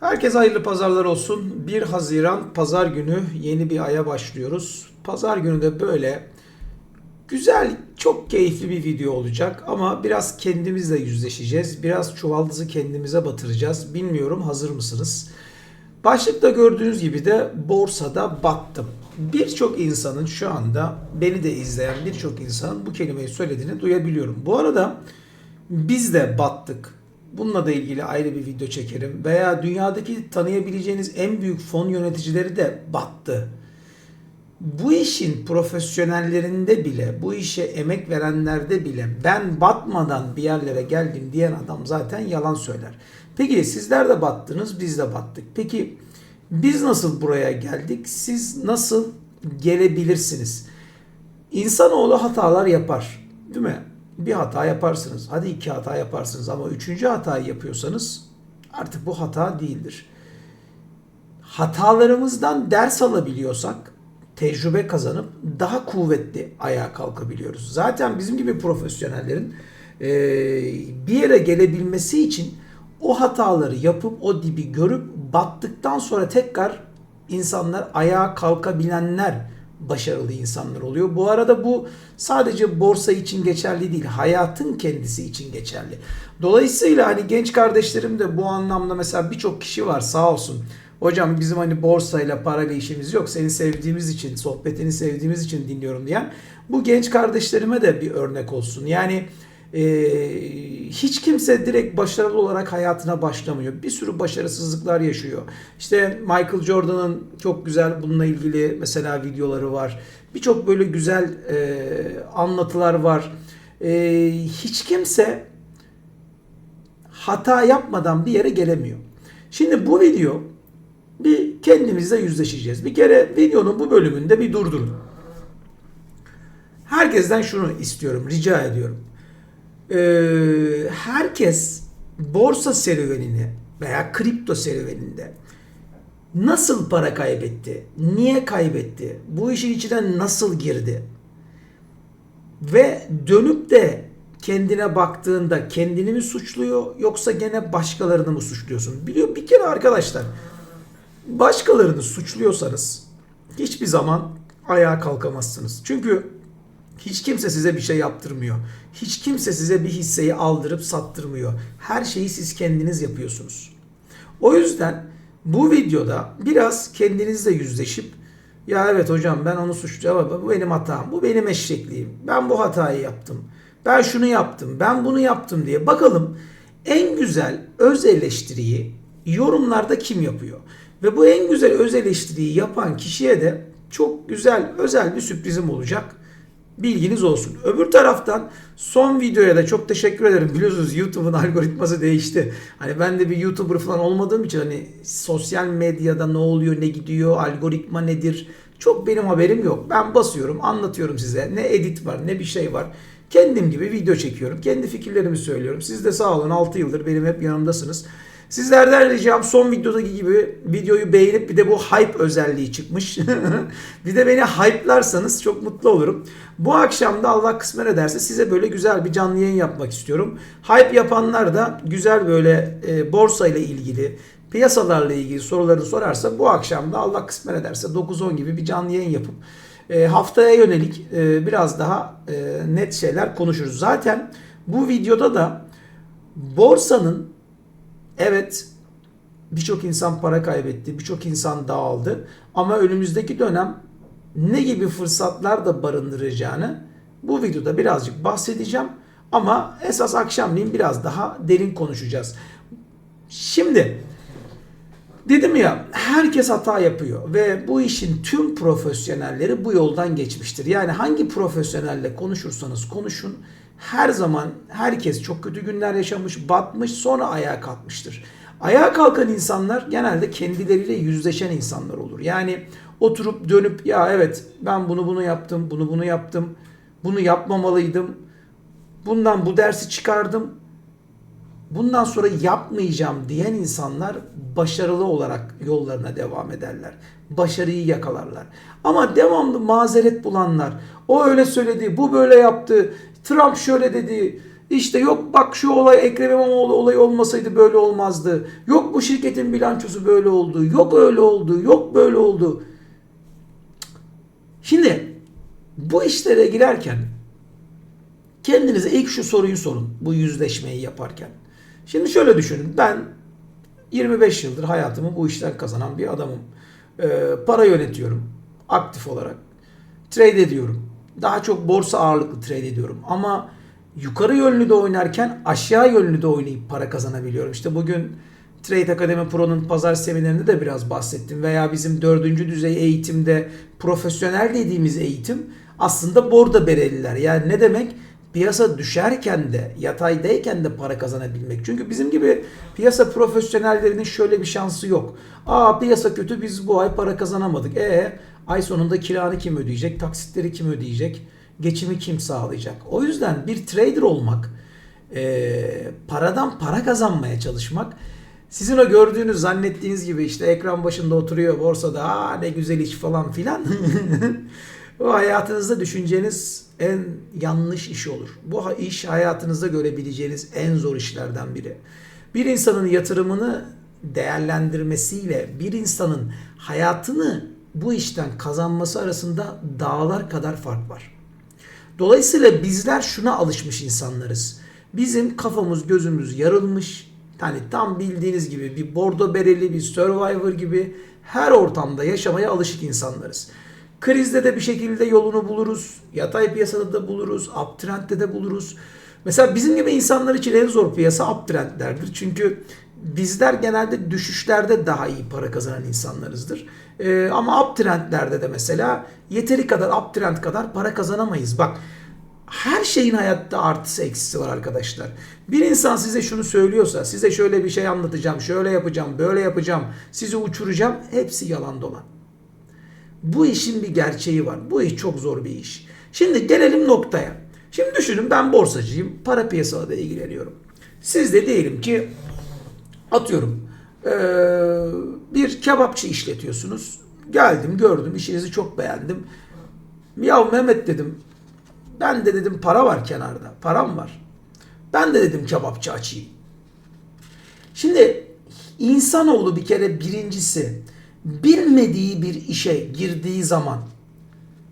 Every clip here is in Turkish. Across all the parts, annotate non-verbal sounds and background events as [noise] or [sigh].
Herkese hayırlı pazarlar olsun. 1 Haziran pazar günü yeni bir aya başlıyoruz. Pazar günü de böyle güzel, çok keyifli bir video olacak ama biraz kendimizle yüzleşeceğiz. Biraz çuvaldızı kendimize batıracağız. Bilmiyorum hazır mısınız? Başlıkta gördüğünüz gibi de borsada battım. Birçok insanın şu anda beni de izleyen birçok insanın bu kelimeyi söylediğini duyabiliyorum. Bu arada biz de battık. Bununla da ilgili ayrı bir video çekerim. Veya dünyadaki tanıyabileceğiniz en büyük fon yöneticileri de battı. Bu işin profesyonellerinde bile, bu işe emek verenlerde bile ben batmadan bir yerlere geldim diyen adam zaten yalan söyler. Peki sizler de battınız, biz de battık. Peki biz nasıl buraya geldik? Siz nasıl gelebilirsiniz? İnsanoğlu hatalar yapar. Değil mi? Bir hata yaparsınız. Hadi iki hata yaparsınız ama üçüncü hatayı yapıyorsanız artık bu hata değildir. Hatalarımızdan ders alabiliyorsak tecrübe kazanıp daha kuvvetli ayağa kalkabiliyoruz. Zaten bizim gibi profesyonellerin e, bir yere gelebilmesi için o hataları yapıp o dibi görüp battıktan sonra tekrar insanlar ayağa kalkabilenler başarılı insanlar oluyor. Bu arada bu sadece borsa için geçerli değil, hayatın kendisi için geçerli. Dolayısıyla hani genç kardeşlerim de bu anlamda mesela birçok kişi var sağ olsun. Hocam bizim hani borsayla parayla işimiz yok. Seni sevdiğimiz için, sohbetini sevdiğimiz için dinliyorum diyen bu genç kardeşlerime de bir örnek olsun. Yani e, hiç kimse direkt başarılı olarak hayatına başlamıyor. Bir sürü başarısızlıklar yaşıyor. İşte Michael Jordan'ın çok güzel bununla ilgili mesela videoları var. Birçok böyle güzel e, anlatılar var. E, hiç kimse hata yapmadan bir yere gelemiyor. Şimdi bu video bir kendimizle yüzleşeceğiz. Bir kere videonun bu bölümünde bir durdurun. Herkesten şunu istiyorum, rica ediyorum e, herkes borsa serüvenini veya kripto serüveninde nasıl para kaybetti? Niye kaybetti? Bu işin içine nasıl girdi? Ve dönüp de kendine baktığında kendini mi suçluyor yoksa gene başkalarını mı suçluyorsun? Biliyor bir kere arkadaşlar başkalarını suçluyorsanız hiçbir zaman ayağa kalkamazsınız. Çünkü hiç kimse size bir şey yaptırmıyor. Hiç kimse size bir hisseyi aldırıp sattırmıyor. Her şeyi siz kendiniz yapıyorsunuz. O yüzden bu videoda biraz kendinizle yüzleşip ya evet hocam ben onu suçluyorum bu benim hatam, bu benim eşekliğim. Ben bu hatayı yaptım. Ben şunu yaptım, ben bunu yaptım diye bakalım en güzel öz eleştiriyi yorumlarda kim yapıyor? Ve bu en güzel öz eleştiriyi yapan kişiye de çok güzel özel bir sürprizim olacak. Bilginiz olsun. Öbür taraftan son videoya da çok teşekkür ederim. Biliyorsunuz YouTube'un [laughs] algoritması değişti. Hani ben de bir YouTuber falan olmadığım için hani sosyal medyada ne oluyor, ne gidiyor, algoritma nedir çok benim haberim yok. Ben basıyorum, anlatıyorum size. Ne edit var, ne bir şey var. Kendim gibi video çekiyorum. Kendi fikirlerimi söylüyorum. Siz de sağ olun 6 yıldır benim hep yanımdasınız. Sizlerden ricam son videodaki gibi videoyu beğenip bir de bu hype özelliği çıkmış. [laughs] bir de beni hype'larsanız çok mutlu olurum. Bu akşam da Allah kısmet ederse size böyle güzel bir canlı yayın yapmak istiyorum. Hype yapanlar da güzel böyle e, borsa ile ilgili piyasalarla ilgili sorularını sorarsa bu akşam da Allah kısmet ederse 9-10 gibi bir canlı yayın yapıp e, haftaya yönelik e, biraz daha e, net şeyler konuşuruz. Zaten bu videoda da borsanın Evet birçok insan para kaybetti, birçok insan dağıldı ama önümüzdeki dönem ne gibi fırsatlar da barındıracağını bu videoda birazcık bahsedeceğim. Ama esas akşamleyin biraz daha derin konuşacağız. Şimdi dedim ya herkes hata yapıyor ve bu işin tüm profesyonelleri bu yoldan geçmiştir. Yani hangi profesyonelle konuşursanız konuşun her zaman herkes çok kötü günler yaşamış, batmış, sonra ayağa kalkmıştır. Ayağa kalkan insanlar genelde kendileriyle yüzleşen insanlar olur. Yani oturup dönüp ya evet ben bunu bunu yaptım, bunu bunu yaptım, bunu yapmamalıydım. Bundan bu dersi çıkardım. Bundan sonra yapmayacağım diyen insanlar başarılı olarak yollarına devam ederler. Başarıyı yakalarlar. Ama devamlı mazeret bulanlar, o öyle söyledi, bu böyle yaptı, Trump şöyle dedi, İşte yok bak şu olay Ekrem İmamoğlu olayı olmasaydı böyle olmazdı. Yok bu şirketin bilançosu böyle oldu. Yok öyle oldu. Yok böyle oldu. Şimdi bu işlere girerken kendinize ilk şu soruyu sorun bu yüzleşmeyi yaparken. Şimdi şöyle düşünün ben 25 yıldır hayatımı bu işten kazanan bir adamım. Ee, para yönetiyorum aktif olarak. Trade ediyorum. Daha çok borsa ağırlıklı trade ediyorum. Ama yukarı yönlü de oynarken aşağı yönlü de oynayıp para kazanabiliyorum. İşte bugün Trade Academy Pro'nun pazar seminerinde de biraz bahsettim. Veya bizim dördüncü düzey eğitimde profesyonel dediğimiz eğitim aslında borda bereliler. Yani ne demek? Piyasa düşerken de yataydayken de para kazanabilmek. Çünkü bizim gibi piyasa profesyonellerinin şöyle bir şansı yok. Aa piyasa kötü biz bu ay para kazanamadık. E ay sonunda kiranı kim ödeyecek? Taksitleri kim ödeyecek? Geçimi kim sağlayacak? O yüzden bir trader olmak, e, paradan para kazanmaya çalışmak sizin o gördüğünüz zannettiğiniz gibi işte ekran başında oturuyor borsada aa ne güzel iş falan filan. [laughs] o hayatınızda düşüneceğiniz en yanlış iş olur. Bu iş hayatınızda görebileceğiniz en zor işlerden biri. Bir insanın yatırımını değerlendirmesiyle bir insanın hayatını bu işten kazanması arasında dağlar kadar fark var. Dolayısıyla bizler şuna alışmış insanlarız. Bizim kafamız gözümüz yarılmış. Yani tam bildiğiniz gibi bir bordo bereli bir survivor gibi her ortamda yaşamaya alışık insanlarız. Krizde de bir şekilde yolunu buluruz. Yatay piyasada da buluruz. Uptrend'de de buluruz. Mesela bizim gibi insanlar için en zor piyasa uptrendlerdir. Çünkü bizler genelde düşüşlerde daha iyi para kazanan insanlarızdır. Ee, ama uptrendlerde de mesela yeteri kadar uptrend kadar para kazanamayız. Bak her şeyin hayatta artısı eksisi var arkadaşlar. Bir insan size şunu söylüyorsa, size şöyle bir şey anlatacağım, şöyle yapacağım, böyle yapacağım, sizi uçuracağım, hepsi yalan dolan. Bu işin bir gerçeği var. Bu iş çok zor bir iş. Şimdi gelelim noktaya. Şimdi düşünün ben borsacıyım, para piyasalarıyla ilgileniyorum. Siz de diyelim ki atıyorum bir kebapçı işletiyorsunuz. Geldim, gördüm, işinizi çok beğendim. Ya Mehmet dedim, ben de dedim para var kenarda. Param var. Ben de dedim kebapçı açayım. Şimdi insanoğlu bir kere birincisi bilmediği bir işe girdiği zaman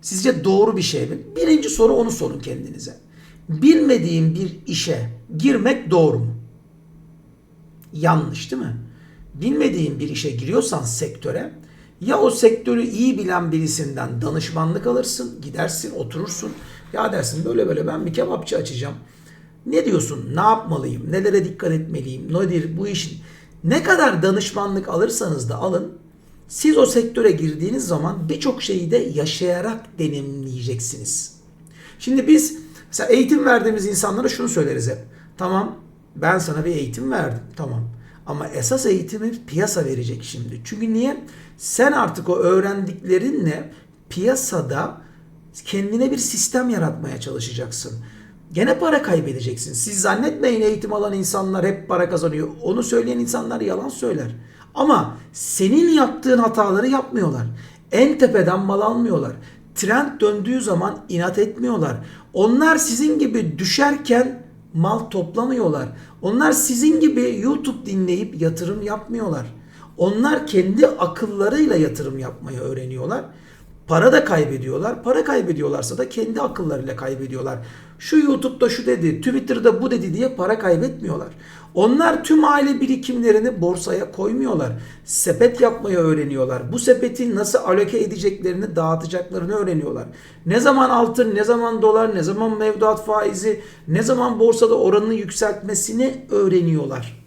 sizce doğru bir şey mi? Birinci soru onu sorun kendinize. Bilmediğim bir işe girmek doğru mu? Yanlış değil mi? Bilmediğin bir işe giriyorsan sektöre ya o sektörü iyi bilen birisinden danışmanlık alırsın, gidersin, oturursun. Ya dersin böyle böyle ben bir kebapçı açacağım. Ne diyorsun? Ne yapmalıyım? Nelere dikkat etmeliyim? Nedir bu işin? Ne kadar danışmanlık alırsanız da alın. Siz o sektöre girdiğiniz zaman birçok şeyi de yaşayarak deneyimleyeceksiniz. Şimdi biz mesela eğitim verdiğimiz insanlara şunu söyleriz hep. Tamam ben sana bir eğitim verdim. Tamam. Ama esas eğitimi piyasa verecek şimdi. Çünkü niye? Sen artık o öğrendiklerinle piyasada kendine bir sistem yaratmaya çalışacaksın. Gene para kaybedeceksin. Siz zannetmeyin eğitim alan insanlar hep para kazanıyor. Onu söyleyen insanlar yalan söyler. Ama senin yaptığın hataları yapmıyorlar. En tepeden mal almıyorlar. Trend döndüğü zaman inat etmiyorlar. Onlar sizin gibi düşerken mal toplamıyorlar. Onlar sizin gibi YouTube dinleyip yatırım yapmıyorlar. Onlar kendi akıllarıyla yatırım yapmayı öğreniyorlar. Para da kaybediyorlar. Para kaybediyorlarsa da kendi akıllarıyla kaybediyorlar. Şu YouTube'da şu dedi, Twitter'da bu dedi diye para kaybetmiyorlar. Onlar tüm aile birikimlerini borsaya koymuyorlar. Sepet yapmayı öğreniyorlar. Bu sepeti nasıl aloke edeceklerini, dağıtacaklarını öğreniyorlar. Ne zaman altın, ne zaman dolar, ne zaman mevduat faizi, ne zaman borsada oranını yükseltmesini öğreniyorlar.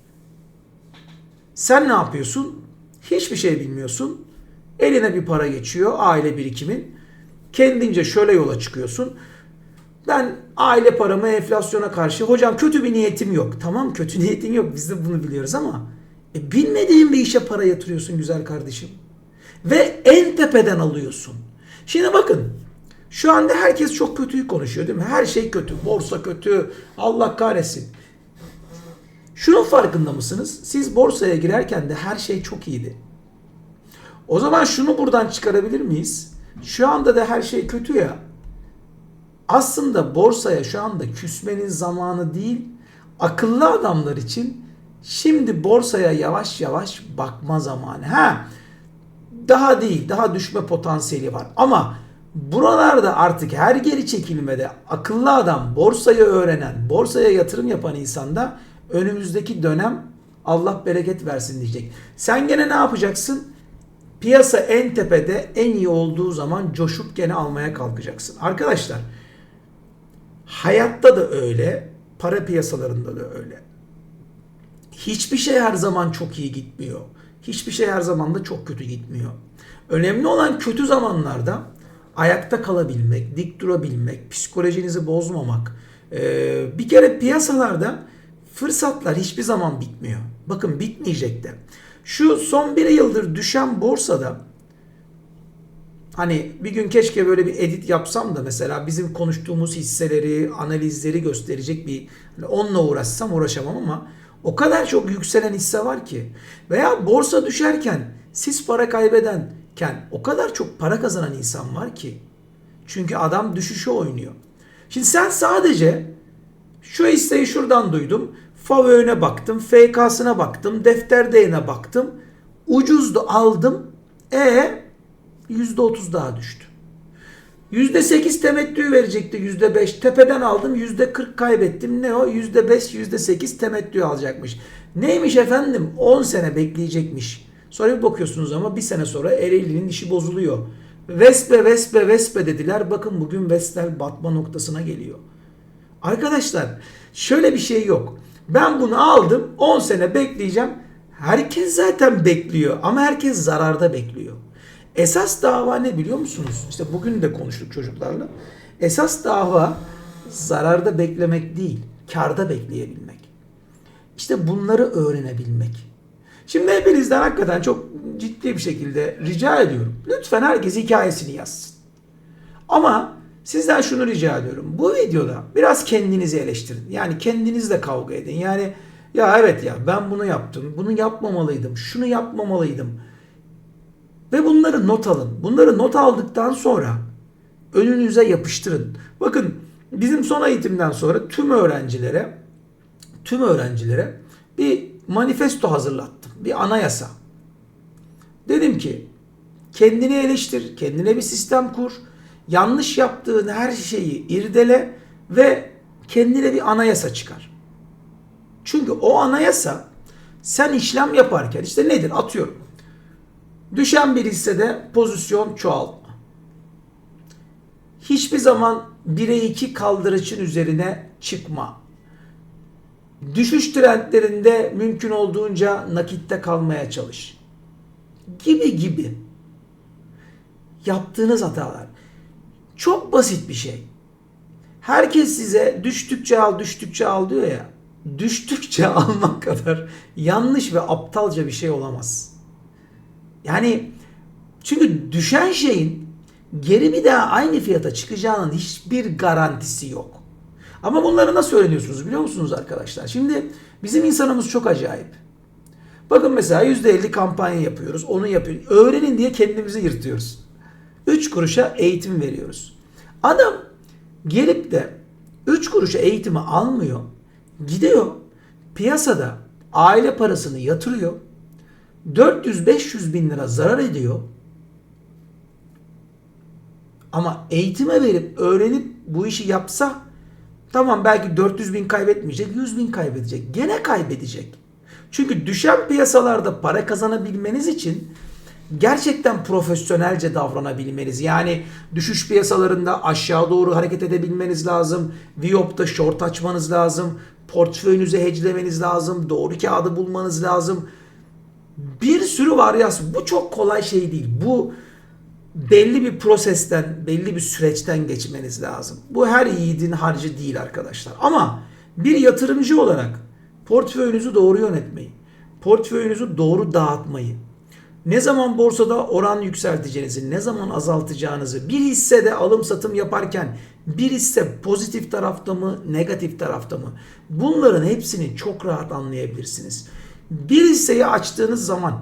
Sen ne yapıyorsun? Hiçbir şey bilmiyorsun. Eline bir para geçiyor aile birikimin. Kendince şöyle yola çıkıyorsun. Ben aile paramı enflasyona karşı hocam kötü bir niyetim yok. Tamam kötü [laughs] niyetin yok biz de bunu biliyoruz ama e, bilmediğin bir işe para yatırıyorsun güzel kardeşim. Ve en tepeden alıyorsun. Şimdi bakın şu anda herkes çok kötüyü konuşuyor değil mi? Her şey kötü. Borsa kötü. Allah kahretsin. Şunun farkında mısınız? Siz borsaya girerken de her şey çok iyiydi. O zaman şunu buradan çıkarabilir miyiz? Şu anda da her şey kötü ya. Aslında borsaya şu anda küsmenin zamanı değil, akıllı adamlar için şimdi borsaya yavaş yavaş bakma zamanı. Ha, daha değil, daha düşme potansiyeli var. Ama buralarda artık her geri çekilmede akıllı adam, borsayı öğrenen, borsaya yatırım yapan insanda önümüzdeki dönem Allah bereket versin diyecek. Sen gene ne yapacaksın? Piyasa en tepede, en iyi olduğu zaman coşup gene almaya kalkacaksın. Arkadaşlar, hayatta da öyle, para piyasalarında da öyle. Hiçbir şey her zaman çok iyi gitmiyor. Hiçbir şey her zaman da çok kötü gitmiyor. Önemli olan kötü zamanlarda ayakta kalabilmek, dik durabilmek, psikolojinizi bozmamak. Ee, bir kere piyasalarda fırsatlar hiçbir zaman bitmiyor. Bakın bitmeyecek de. Şu son bir yıldır düşen borsada hani bir gün keşke böyle bir edit yapsam da mesela bizim konuştuğumuz hisseleri, analizleri gösterecek bir hani onunla uğraşsam uğraşamam ama o kadar çok yükselen hisse var ki veya borsa düşerken siz para kaybedenken o kadar çok para kazanan insan var ki. Çünkü adam düşüşe oynuyor. Şimdi sen sadece şu hisseyi şuradan duydum. FAVÖ'ne baktım, FK'sına baktım, defter değerine baktım. Ucuzdu aldım. E %30 daha düştü. %8 temettü verecekti %5. Tepeden aldım %40 kaybettim. Ne o? %5 %8 temettü alacakmış. Neymiş efendim? 10 sene bekleyecekmiş. Sonra bir bakıyorsunuz ama bir sene sonra Ereğli'nin işi bozuluyor. Vespe Vespe Vespe dediler. Bakın bugün Vestel batma noktasına geliyor. Arkadaşlar şöyle bir şey yok. Ben bunu aldım 10 sene bekleyeceğim. Herkes zaten bekliyor ama herkes zararda bekliyor. Esas dava ne biliyor musunuz? İşte bugün de konuştuk çocuklarla. Esas dava zararda beklemek değil, karda bekleyebilmek. İşte bunları öğrenebilmek. Şimdi hepinizden hakikaten çok ciddi bir şekilde rica ediyorum. Lütfen herkes hikayesini yazsın. Ama sizden şunu rica ediyorum. Bu videoda biraz kendinizi eleştirin. Yani kendinizle kavga edin. Yani ya evet ya ben bunu yaptım. Bunu yapmamalıydım. Şunu yapmamalıydım. Ve bunları not alın. Bunları not aldıktan sonra önünüze yapıştırın. Bakın bizim son eğitimden sonra tüm öğrencilere tüm öğrencilere bir manifesto hazırlattım. Bir anayasa. Dedim ki kendini eleştir, kendine bir sistem kur. Yanlış yaptığın her şeyi irdele ve kendine bir anayasa çıkar. Çünkü o anayasa sen işlem yaparken işte nedir atıyorum. Düşen bir hissede pozisyon çoğaltma. Hiçbir zaman 1'e 2 kaldırıcın üzerine çıkma. Düşüş trendlerinde mümkün olduğunca nakitte kalmaya çalış. Gibi gibi. Yaptığınız hatalar. Çok basit bir şey. Herkes size düştükçe al, düştükçe al diyor ya. Düştükçe [laughs] almak kadar yanlış ve aptalca bir şey olamaz. Yani çünkü düşen şeyin geri bir daha aynı fiyata çıkacağının hiçbir garantisi yok. Ama bunları nasıl öğreniyorsunuz biliyor musunuz arkadaşlar? Şimdi bizim insanımız çok acayip. Bakın mesela %50 kampanya yapıyoruz. Onu yapıyoruz. Öğrenin diye kendimizi yırtıyoruz. 3 kuruşa eğitim veriyoruz. Adam gelip de 3 kuruşa eğitimi almıyor. Gidiyor piyasada aile parasını yatırıyor. 400-500 bin lira zarar ediyor. Ama eğitime verip öğrenip bu işi yapsa tamam belki 400 bin kaybetmeyecek 100 bin kaybedecek. Gene kaybedecek. Çünkü düşen piyasalarda para kazanabilmeniz için gerçekten profesyonelce davranabilmeniz. Yani düşüş piyasalarında aşağı doğru hareket edebilmeniz lazım. Viyop'ta short açmanız lazım. Portföyünüzü hedgelemeniz lazım. Doğru kağıdı bulmanız lazım. Bir sürü varyasyon. Bu çok kolay şey değil. Bu belli bir prosesten, belli bir süreçten geçmeniz lazım. Bu her yiğidin harcı değil arkadaşlar. Ama bir yatırımcı olarak portföyünüzü doğru yönetmeyi, portföyünüzü doğru dağıtmayı, ne zaman borsada oran yükselteceğinizi, ne zaman azaltacağınızı, bir hissede alım satım yaparken bir hisse pozitif tarafta mı, negatif tarafta mı? Bunların hepsini çok rahat anlayabilirsiniz. Bir hisseyi açtığınız zaman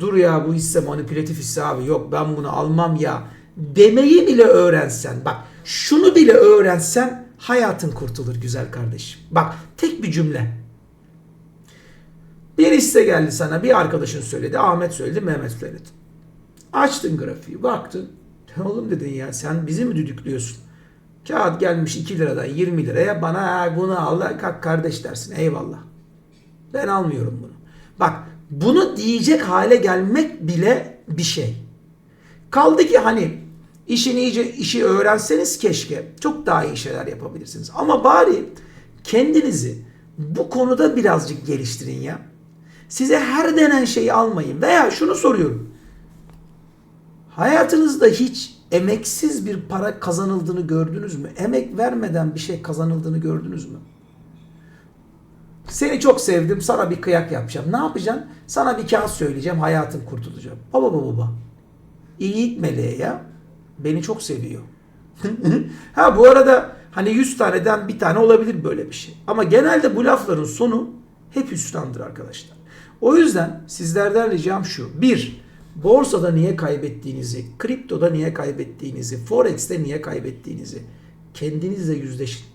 dur ya bu hisse manipülatif hisse abi yok ben bunu almam ya demeyi bile öğrensen. Bak Şunu bile öğrensen hayatın kurtulur güzel kardeşim. Bak tek bir cümle. Bir liste geldi sana bir arkadaşın söyledi, Ahmet söyledi, Mehmet söyledi. Açtın grafiği, baktın. Oğlum dedin ya sen bizi mi düdüklüyorsun? Kağıt gelmiş 2 liradan 20 liraya bana "Ha, bunu al kalk kardeş dersin. Eyvallah. Ben almıyorum bunu. Bak bunu diyecek hale gelmek bile bir şey. Kaldı ki hani işini iyice işi öğrenseniz keşke çok daha iyi şeyler yapabilirsiniz. Ama bari kendinizi bu konuda birazcık geliştirin ya. Size her denen şeyi almayın. Veya şunu soruyorum. Hayatınızda hiç emeksiz bir para kazanıldığını gördünüz mü? Emek vermeden bir şey kazanıldığını gördünüz mü? Seni çok sevdim, sana bir kıyak yapacağım. Ne yapacaksın? Sana bir kağıt söyleyeceğim, hayatın kurtulacak. Baba baba baba. İyilik meleği ya. Beni çok seviyor. [laughs] ha bu arada hani 100 taneden bir tane olabilir böyle bir şey. Ama genelde bu lafların sonu hep hüsrandır arkadaşlar. O yüzden sizlerden ricam şu. Bir, borsada niye kaybettiğinizi, kriptoda niye kaybettiğinizi, forex'te niye kaybettiğinizi kendinizle yüzleşin.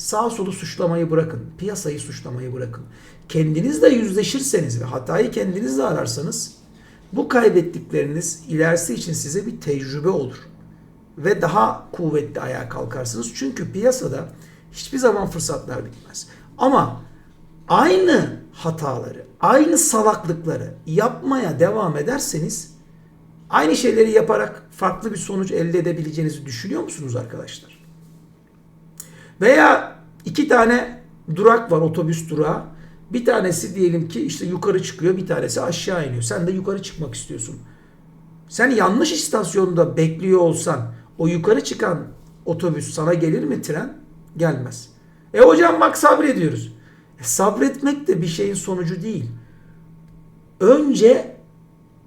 Sağ solu suçlamayı bırakın. Piyasayı suçlamayı bırakın. Kendinizle yüzleşirseniz ve hatayı kendinizle ararsanız bu kaybettikleriniz ilerisi için size bir tecrübe olur. Ve daha kuvvetli ayağa kalkarsınız. Çünkü piyasada hiçbir zaman fırsatlar bitmez. Ama aynı hataları, aynı salaklıkları yapmaya devam ederseniz aynı şeyleri yaparak farklı bir sonuç elde edebileceğinizi düşünüyor musunuz arkadaşlar? Veya iki tane durak var otobüs durağı. Bir tanesi diyelim ki işte yukarı çıkıyor, bir tanesi aşağı iniyor. Sen de yukarı çıkmak istiyorsun. Sen yanlış istasyonda bekliyor olsan o yukarı çıkan otobüs sana gelir mi tren? Gelmez. E hocam bak sabrediyoruz. E sabretmek de bir şeyin sonucu değil. Önce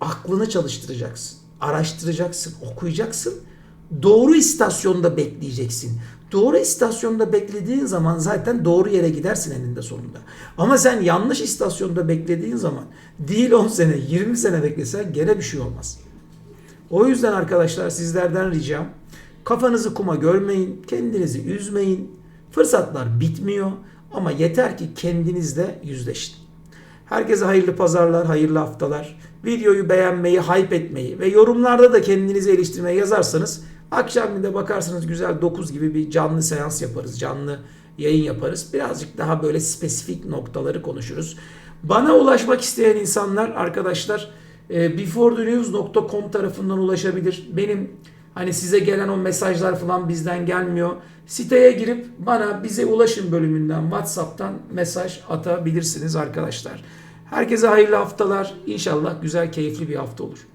aklını çalıştıracaksın. Araştıracaksın, okuyacaksın. Doğru istasyonda bekleyeceksin. Doğru istasyonda beklediğin zaman zaten doğru yere gidersin eninde sonunda. Ama sen yanlış istasyonda beklediğin zaman değil 10 sene 20 sene beklesen gene bir şey olmaz. O yüzden arkadaşlar sizlerden ricam kafanızı kuma görmeyin, kendinizi üzmeyin. Fırsatlar bitmiyor ama yeter ki kendinizle yüzleşin. Herkese hayırlı pazarlar, hayırlı haftalar. Videoyu beğenmeyi, hype etmeyi ve yorumlarda da kendinizi eleştirmeye yazarsanız akşam de bakarsınız güzel 9 gibi bir canlı seans yaparız, canlı yayın yaparız. Birazcık daha böyle spesifik noktaları konuşuruz. Bana ulaşmak isteyen insanlar arkadaşlar e, beforethenews.com tarafından ulaşabilir. Benim hani size gelen o mesajlar falan bizden gelmiyor. Siteye girip bana bize ulaşın bölümünden WhatsApp'tan mesaj atabilirsiniz arkadaşlar. Herkese hayırlı haftalar. İnşallah güzel keyifli bir hafta olur.